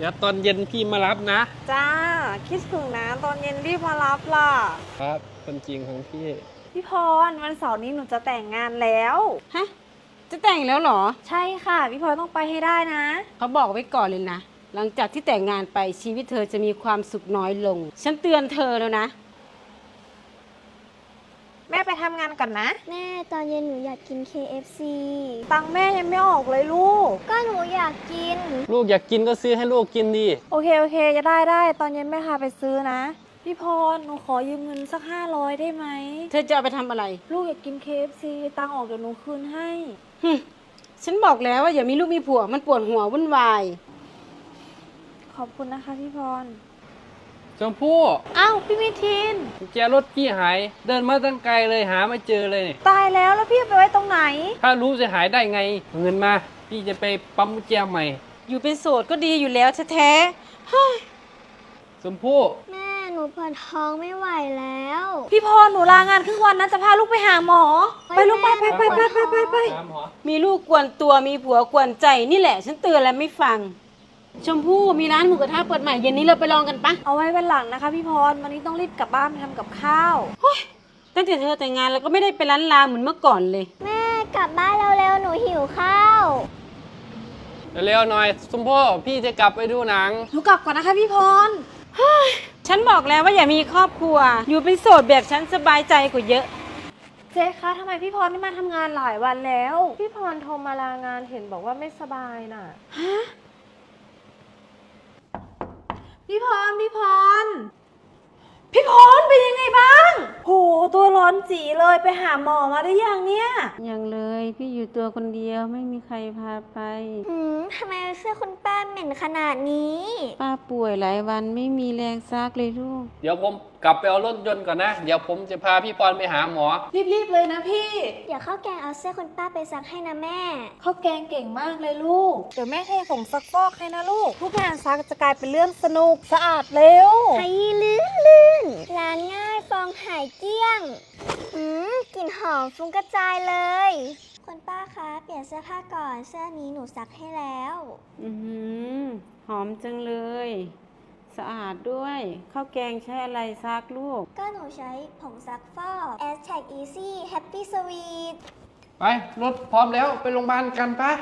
เดี๋ยวตอนเย็นพี่มารับนะ จ้า คิดถึงนะ ตอนเย็นรีบมารับล่ะ ครับคนจริงของพี่ พี่พรวันเสาร์นี้หนูจะแต่งงานแล้ว ฮะ จะแต่งแล้วเหรอ ใช่ค่ะ พี่พรต้องไปให้ได้นะ เขาบอกไว้ก่อนเลยนะ หลังจากที่แต่งงานไปชีวิตเธอจะมีความสุขน้อยลง ฉันเตือนเธอแล้วนะ แม่ไปทำงานก่อนนะ แม่ตอนเย็นหนูอยากกิน KFC ตังค์แม่ยังไม่ออกเลยลูก ก็หนูอยากกิน ลูกอยากกินก็ซื้อให้ลูกกินดี โอเค โอเค จะได้ได้ ตอนเย็นแม่พาไปซื้อนะ พี่พร หนูขอยืมเงินสักห้าร้อยได้ไหม เธอจะเอาไปทำอะไรลูกอยากกิน KFC ตังค์ออกเดี๋ยวหนูคืนให้ หึฉันบอกแล้วว่าอย่ามีลูกมีผัว มันปวดหัววุ่นวาย ขอบคุณนะคะพี่พร ชมพู่อ้าวพี่มิทิน กุญแจรถพี่หาย เดินมาตั้งไกลเลยหาไม่เจอเลยเนี่ยตายแล้วแล้วพี่เอาไปไว้ตรงไหน ถ้ารู้จะหายได้ไงเอาเงินมา พี่จะไปปั๊มกุญแจใหม่ อยู่เป็นโสดก็ดีอยู่แล้วแท้ๆเฮ้ยชมพู่แม่หนูปวดท้องไม่ไหวแล้วพี่พรหนูลางานครึ่งวันนะจะพาลูกไปหาหมอ ไปลูกไปไปไปไปไปไปไป ตามหอมีลูกกวนตัวมีผัวกวนใจนี่แหละ ฉันเตือนแล้วไม่ฟัง ชมพู่มีร้านหมูกระทะเปิดใหม่เย็นนี้เราไปลองกันปะเอาไว้วันหลังนะคะพี่พร วันนี้ต้องรีบกลับบ้านไปทำกับข้าวตั้งแต่เธอแต่งงานเราก็ไม่ได้ไปร้านลาเหมือนเมื่อก่อนเลย แม่กลับบ้านเร็วๆ หนูหิวข้าว เร็วๆหน่อยชมพู่พี่จะกลับไปดูหนัง หนูกลับก่อนนะคะพี่พร ฉันบอกแล้วว่าอย่ามีครอบครัว อยู่เป็นโสดแบบฉันสบายใจกว่าเยอะ เจ๊คะทำไมพี่พรไม่มาทำงานหลายวันแล้ว พี่พรโทรมาลางานเห็นบอกว่าไม่สบายน่ะ ฮะ พี่พร พี่พร พี่พรเป็นยังไงบ้าง โห ตัวร้อนจีเลยไปหาหมอมาได้ยังเนี่ย ยังเลยพี่อยู่ตัวคนเดียวไม่มีใครพาไปหืมทำไมเสื้อคุณป้าเหม็นขนาดนี้ ป้าป่วยหลายวันไม่มีแรงซักเลยลูก เดี๋ยวผม กลับไปเอารถยนต์ก่อนนะ เดี๋ยวผมจะพาพี่ปอนไปหาหมอ รีบๆเลยนะพี่ เดี๋ยวข้าวแกงเอาเสื้อคุณป้าไปซักให้นะแม่เขาแกงเก่งมากเลยลูก เดี๋ยวแม่เทผงซักฟอกให้นะลูก ทุกงานซักจะกลายเป็นเรื่องสนุกสะอาดเร็วไห้ลื่นลื่นล้างง่ายฟองหายเกลี้ยง อืมกลิ่นหอมฟุ้งกระจายเลย คุณป้าคะ เปลี่ยนเสื้อผ้าก่อน เสื้อนี้หนูซักให้แล้ว อือหือหอมจังเลยสะอาดด้วยข้าวแกงใช้อะไรซักลูก ก็หนูใช้ผงซักฟอก a s t a g Easy Happy Sweet ไปรถพร้อมแล้วไปโรงพยาบาลกันปะ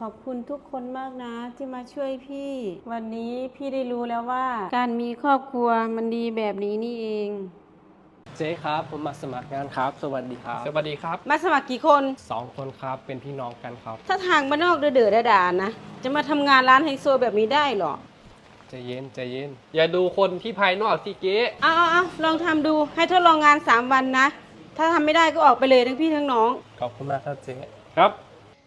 ขอบคุณทุกคนมากนะที่มาช่วยพี่ วันนี้พี่ได้รู้แล้วว่า การมีครอบครัวมันดีแบบนี้นี่เอง เจ๊ครับ ผมมาสมัครงานครับ สวัสดีครับสวัสดีครับมาสมัครกี่คน สองคนครับเป็นพี่น้องกันครับ ถ้าทางบ้านนอกเดือดๆด่าๆนะ จะมาทำงานร้านไฮโซแบบนี้ได้เหรอ ใจเย็นใจเย็น อย่าดูคนที่ภายนอกที่เก๊เอาเอาเอาลองทำดู ให้ทดลองงาน 3 วันนะ ถ้าทำไม่ได้ก็ออกไปเลยทั้งพี่ทั้งน้อง ขอบคุณมากครับเจ๊ครับ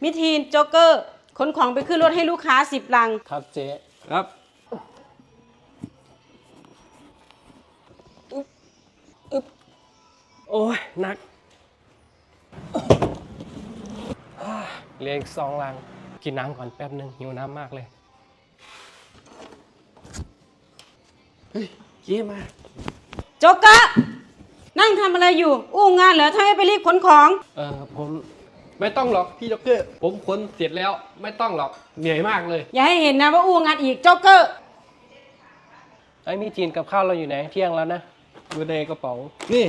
มิทีนโจ๊กเกอร์ขนของไปขึ้นรถให้ลูกค้าสิบลัง ครับเจ๊ครับ โอ้ยหนักเหลืออีกสองลัง กินน้ำก่อนแป๊บหนึ่งหิวน้ำมากเลย เก๊มาโจ๊กเกอร์นั่งทำอะไรอยู่ อู้งานเหรอถ้าไม่ไปรีบขนของ เออผมไม่ต้องหรอกพี่ด็อกเตอร์ ผมขนเสร็จแล้วไม่ต้องหรอกเหนื่อยมากเลย อย่าให้เห็นนะว่าอู้งานอีกโจ๊กเกอร์ไอ้มีจีนกับข้าวเราอยู่ไหนเที่ยงแล้วนะอยู่ในกระเป๋า นี่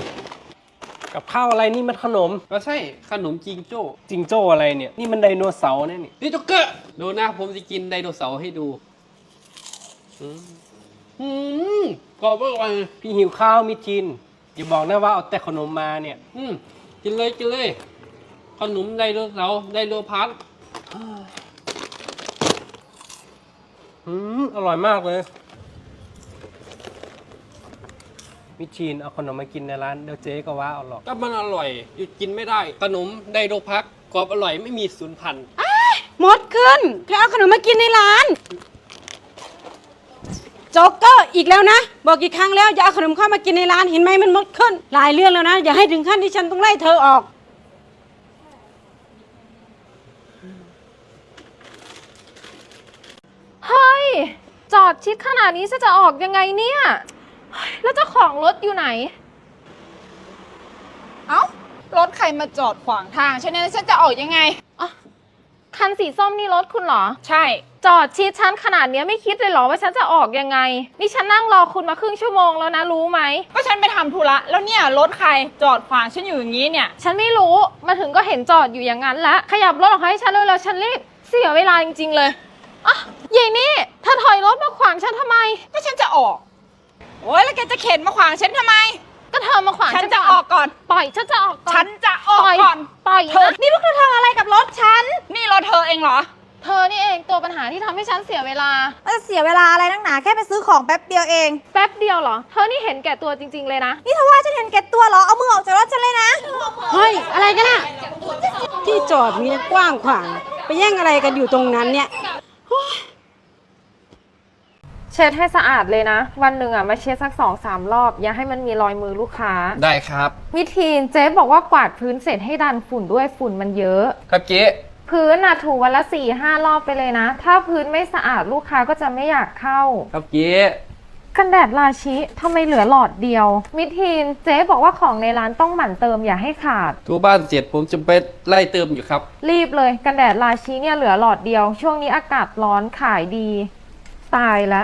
กับข้าวอะไรนี่มันขนม ก็ใช่ขนมจิงโจ้จิงโจ้อะไรเนี่ย นี่มันไดโนเสาร์เนี่ยนี่นี่ด็อกเตอร์ดูนะผมจะกินไดโนเสาร์ให้ดูอืม อืมกรอบอร่อยพี่หิวข้าวมีจีนอย่าบอกนะว่าเอาแต่ขนมมาเนี่ย อืมกินเลยกินเลย ขนมไดโนเสาร์ไดโนพัทอืมอร่อยมากเลย มิชีนเอาขนมมากินในร้านเดี๋ยวเจ๊ก็ว่าเอาหรอกก็มันอร่อยหยุดกินไม่ได้ ขนมไดโนพักกรอบอร่อยไม่มีสูญพันธุ์หมดขึ้นใครเอาขนมมากินในร้าน โจ๊กเกอร์อีกแล้วนะ บอกกี่ครั้งแล้วอย่าเอาขนมเข้ามากินในร้านเห็นไหมมันหมดขึ้น หลายเรื่องแล้วนะ อย่าให้ถึงขั้นที่ฉันต้องไล่เธอออก เฮ้ย จอดชิดขนาดนี้ฉันจะออกยังไงเนี่ยเฮ้ยแล้วเจ้าของรถอยู่ไหน เอ้า รถใครมาจอดขวางทางฉันเนี่ยฉันจะออกยังไงอะ คันสีส้มนี่รถคุณเหรอ ใช่ จอดชิดฉันขนาดเนี้ยไม่คิดเลยเหรอว่าฉันจะออกยังไง นี่ฉันนั่งรอคุณมาครึ่งชั่วโมงแล้วนะรู้ไหม ก็ฉันไปทำธุระแล้วเนี่ยรถใครจอดขวางฉันอยู่อย่างนี้เนี่ย ฉันไม่รู้มาถึงก็เห็นจอดอยู่อย่างนั้นแล้วขยับรถออกให้ฉันเลยแล้วฉันรีบเสียเวลาจริง ๆ เลยอะยายนี่เธอถอยรถมาขวางฉันทำไม ก็ฉันจะออกโอ้ยแล้วแกจะเข็นมาขวางฉันทำไม ก็เธอมาขวางฉันจะออกก่อน ปล่อยฉันจะออกก่อนฉันจะออกปล่อยก่อน ปล่อยเธอ นะนี่พวกเธอทำอะไรกับรถฉัน นี่รถเธอเองเหรอ เธอนี่เองตัวปัญหาที่ทำให้ฉันเสียเวลา มันจะเสียเวลาอะไรนักหนาแค่ไปซื้อของแป๊บเดียวเอง แป๊บเดียวเหรอ เธอนี่เห็นแก่ตัวจริง ๆ เลยนะ นี่เธอว่าฉันเห็นแก่ตัวเหรอ เอามือออกจากรถฉันเลยนะ เฮ้ย อะไรกันอะที่จอดมีกว้างขวาง ไปแย่งอะไรกันอยู่ตรงนั้นเนี่ย เช็ดให้สะอาดเลยนะ วันหนึ่งอะมาเช็ดสักสองสามรอบ อย่าให้มันมีรอยมือลูกค้า ได้ครับ วิธีเจ๊บอกว่ากวาดพื้นเสร็จให้ดันฝุ่นด้วยฝุ่นมันเยอะ ครับเจ๊พื้นน่ะถูวันละสี่ห้ารอบไปเลยนะ ถ้าพื้นไม่สะอาดลูกค้าก็จะไม่อยากเข้า ครับเจ๊กันแดดราชิทำไมเหลือหลอดเดียว มิทีนเจ๊บอกว่าของในร้านต้องหมั่นเติมอย่าให้ขาดตัวบ้านเสร็จผมจะไปไล่เติมอยู่ครับ รีบเลยกันแดดราชิเนี่ยเหลือหลอดเดียว ช่วงนี้อากาศร้อนขายดี ตายละ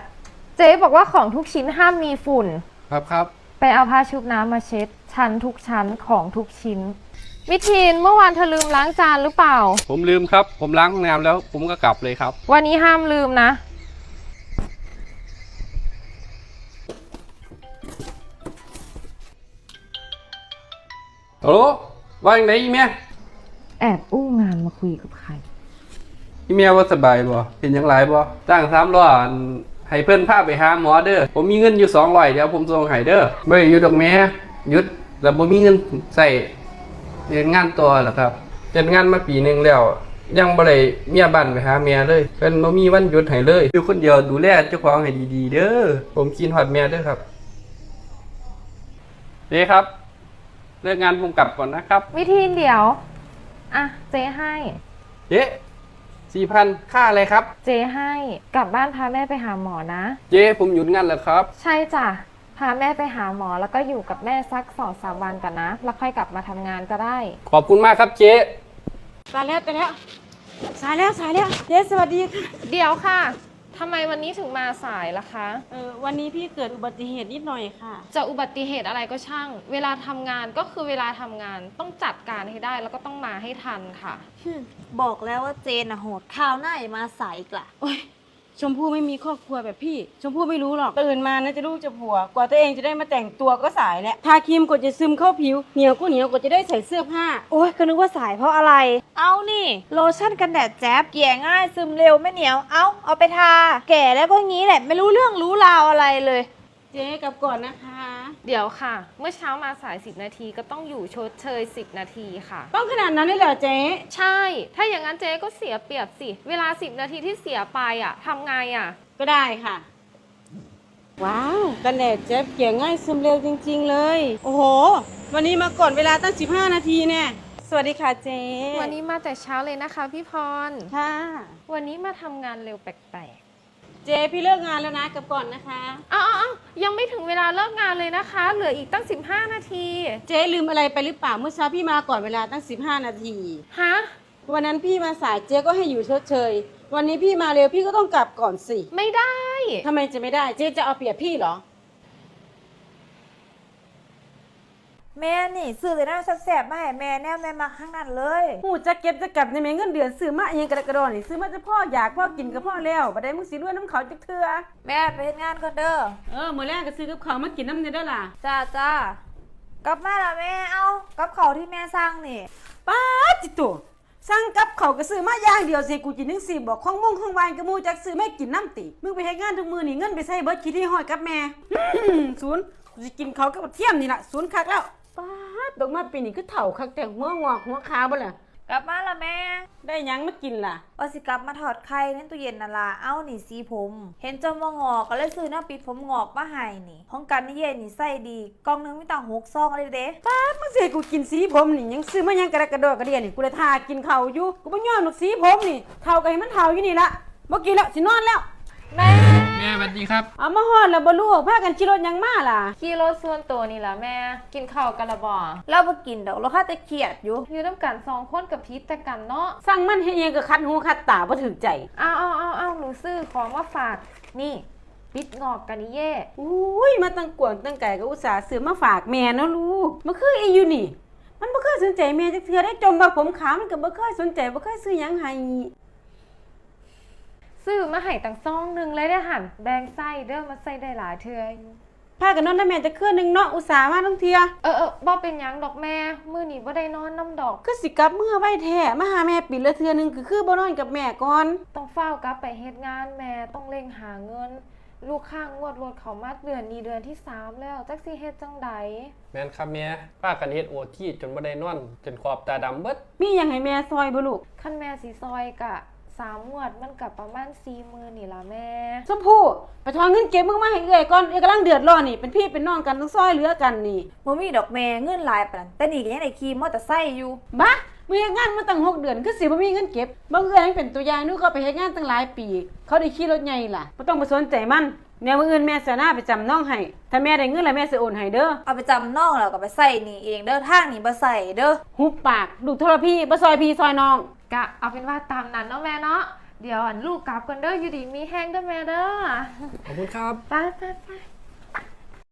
เจ๊บอกว่าของทุกชิ้นห้ามมีฝุ่น ครับครับไปเอาผ้าชุบน้ำมาเช็ด ชั้นทุกชั้นของทุกชิ้น มิทีนเมื่อวานเธอลืมล้างจานหรือเปล่า ผมลืมครับ ผมล้างห้องน้ำแล้ว ผมก็กลับเลยครับ วันนี้ห้ามลืมนะโอ้ว่าอย่างไรอีเมียแอบอู้งานมาคุยกับใคร อีเมียว่าสบายบ่เป็นหยังไรบ่จ้างสามล้ออัน ให้เพื่อนพาไปหาหมอเด้อผมมีเงินอยู่สองร้อยเดี๋ยวผมส่งให้เด้อไม่ได้หยุดดอกแม่หยุดแต่ผมมีเงินใส่เรียนงานตัวหรอครับเรียนงานมาปีหนึ่งแล้ว ยังบ่ได้เมียบ้านไปหาเมียเลยเพิ่นบ่มีวันหยุดให้เลยอยู่คนเดียวดูแลเจ้าของให้ดีๆ เด้อผมกินฮอดเมียเด้อครับเด้ครับ เลิกงานผมกลับก่อนนะครับมิทีนเดี๋ยว อะ เจ๊ให้ เจ๊ สี่พันค่าอะไรครับ เจ๊ให้กลับบ้านพาแม่ไปหาหมอนะ เจ๊ผมหยุดงานแล้วครับ ใช่จ้ะพาแม่ไปหาหมอแล้วก็อยู่กับแม่สักสองสามวันก่อนนะ แล้วค่อยกลับมาทำงานก็ได้ ขอบคุณมากครับเจ๊สายแล้วสายแล้วสายแล้วสายแล้วเจ๊สวัสดีค่ะ เดี๋ยวค่ะ ทำไมวันนี้ถึงมาสายล่ะคะ เออวันนี้พี่เกิดอุบัติเหตุนิดหน่อยค่ะ จะอุบัติเหตุอะไรก็ช่าง เวลาทำงานก็คือเวลาทำงานต้องจัดการให้ได้ แล้วก็ต้องมาให้ทันค่ะ บอกแล้วว่าเจนอะโหดข้าวหน้าอย่ามาใส่อีกล่ะโอ้ย ชมพู่ไม่มีครอบครัวแบบพี่ ชมพู่ไม่รู้หรอกตื่นมานะจะลูกจะผัว กว่าตัวเองจะได้มาแต่งตัวก็สายแล้วทาครีมกดจะซึมเข้าผิวเหนียวก็เหนียวกดจะได้ใส่เสื้อผ้า โอ้ยก็นึกว่าสายเพราะอะไร เอานี่ โลชั่นกันแดดแจ๊บเกลี่ยง่ายซึมเร็วไม่เหนียว เอาเอาไปทา แก่แล้วก็งี้แหละ ไม่รู้เรื่องรู้ราวอะไรเลย เจ๊กลับก่อนนะคะ เดี๋ยวค่ะ เมื่อเช้ามาสาย 10 นาทีก็ต้องอยู่ชดเชย 10 นาทีค่ะ ต้องขนาดนั้นเลยเหรอเจ๊ใช่ ถ้าอย่างนั้นเจ๊ก็เสียเปรียบสิ เวลา 10 นาทีที่เสียไปอะทำไงอะ ก็ได้ค่ะ ว้าวกันแดดเจ๊เกลี่ยง่ายซึมเร็วจริง ๆ เลย โอ้โห วันนี้มาก่อนเวลาตั้ง 15 นาทีแน่สวัสดีค่ะเจ๊วันนี้มาแต่เช้าเลยนะคะพี่พร ค่ะ วันนี้มาทำงานเร็วแปลก เจ๊พี่เลิกงานแล้วนะกลับก่อนนะคะๆอ้าวๆยังไม่ถึงเวลาเลิกงานเลยนะคะ เหลืออีกตั้ง 15 นาที เจ๊ลืมอะไรไปหรือเปล่าเมื่อเช้าพี่มาก่อนเวลาตั้ง 15 นาที ฮะ วันนั้นพี่มาสายเจ๊ก็ให้อยู่ชดเชย วันนี้พี่มาเร็วพี่ก็ต้องกลับก่อนสิไม่ได้ ทำไมจะไม่ได้เจ๊จะเอาเปรียบพี่เหรอ แม่นี่ซื้อแต่น้ำแสบๆมาให้แม่แน่แม่มาข้างนั้นเลยหูจะเก็บจะกลับในเมเงินเดือนซื้อมาเองกระดกกระดอนนี่ซื้อมาจะพ่ออยากพ่อกินกับพ่อแล้วบัดได้มึงสิรวยน้ำเขาจักเทือแม่ไปเฮ็ดงานก่อนเด้อเออมื้อแรกก็ซื้อกับเขาวมากินน้ำเนี่ยได้อล่ะจ้าจ้ากลับมาแล้วแม่เอากับเขาวที่แม่สั่งนี่ ป้าดจิตโตสั่งกับเขาวก็ซื้อมาอย่างเดียวสิกูกินทั้งสี่บอกของมงของวานกับหมูจักซื้อไม่กินน้ำติมึงไปเฮ็ดงานทุกมือนี่เงินไปใส่เบิดคิดที่ห้อยกับแม่อื้อศูนย์กูสิกินเขาวกับเทียมนี่ล่ะศูนย์คักแล้วป้า ดดอกมาปีนี้คือเฒ่าคักแต่หัวงอกหัวขาวบ่ล่ะกลับมาล้วแม่ ได้หยังมากินล่ะ ว่าสิกลับมาถอดไข่ในตู้เย็นน่ะล่ะเอ้านี่สีผม เห็นจนมางอกก็เลยซื้อน้ำปิดผมงอกมาให้นี่ ของกันนี่เย็นนี่ใส่ดี กล่องหนึงมีตั้งหกซองเลยเด้มึงสิให้กูกินสีผมนี่ยังซื้อมายังกระดกกระโดดกระเดียนี่กูเลยทากินเขาวอยู่กูบ่ยอมหนกสีผมนี่เท่ากับให้มันเท่าอยู่นี่ละบ่กินแล้วสินอนแล้ว แม่ ม่ม่สวัสดีครับ เอามาฮอดแล้วบ่ลูกพากันขี่รถหยังมาล่ะ ขี่รถส่วนตัวนี่ล่ะแม่ กินข้าวกันละบ่เราบ่กินดอกเราค่าแต่เครียดอยู่ อยู่น้ำกันสองคนกับพีทแต่กันเนาะสั่งมันให้เองก็คัดหูคัดตาบ่ถึกใจเอาเอาเอาเอาหนูซื้อของมาฝาก นี่ปิดงอกกันนี่เย่อุ้ยมาตั้งกวางตั้งไก่ก็อุตส่าห์ซื้อมาฝากแม่เนาะลูกมันคืออีอยู่นี่ มันบ่เคยสนใจแม่จักเทื่อได้จมว่าผมขาวมันก็บ่เคยสนใจบ่เคยซื้อหยังให้ ซื้อมาให้ตั้งซองหนึ่งเลยได้อหันแบงไส้เด้อมาใส่ได้หลายเทื่ออยู่พากันนอนได้แม่จะคืนหนึงเนาะอุตส่าห์มาทั้งเที่ยเออเออบ่เป็นหยังดอกแม่มื้อนี้บ่ได้นอนน้ำดอก คือสิกลับเมื่อไว้แท้มาหาแม่ปีละเทื่อหนึงคือคือบ่นอนกับแม่ก่อน ต้องเฝ้ากลับไปเฮ็ดงานแม่ต้องเร่งหาเงิน ลูกข้างงวดรถเขามาเดือนนี้เดือนที่สามแล้วจักสิเฮ็ดจังใดแม่นครับแม่ป้ากันเฮ็ดโอที่จนบ่ได้นอน จนขอบตาดำเบิดมีหยังให้แม่ซอยบ่ลูกขั้นแม่สีซอยกะ สามงวดมันกับประมาณสี่มือนี่ล่ะแม่ชมพู่ไปทอนเงินเก็บมึงมาให้เอื้อยก่อนเอื้อยกำลังเดือดร้อนนี่เป็นพี่เป็นน้องกันต้องซอยเหลือกันนี่บ่มีดอกแม่เงินหลายปานนั้นแต่นี่ก็ยังได้ขี่มอเตอร์ไซค์อยู่ บ้ามึงเฮ็ดงานมาตั้งหกเดือนคือสิบ่มีเงินเก็บบ่เอื้อยยังเป็นตัวอย่างหนูก็ไปเฮ็ดงานตั้งหลายปี เขาได้ขี่รถใหญ่ล่ะบ่ต้องไปสนใจมัน แนวมื้ออื่นแม่เสียหน้าไปจำน้องให้ถ้าแม่ได้เงินแล้วแม่สิโอนให้เด้อเอาไปจำน้องแล้วก็ไปใส่หนี่เองเด้อทางนี่บ่ใส่เด้อหุบปากลูกโทรพี่บ่ซอยพี่ซอยน้องกะเอาเป็นว่าตามนั้นเนาะแม่เนาะเดี๋ยวอันลูกกลับกันเด้ออยู่ดีมีแห้งเด้อแม่เด้อขอบคุณครับ ไปไปไป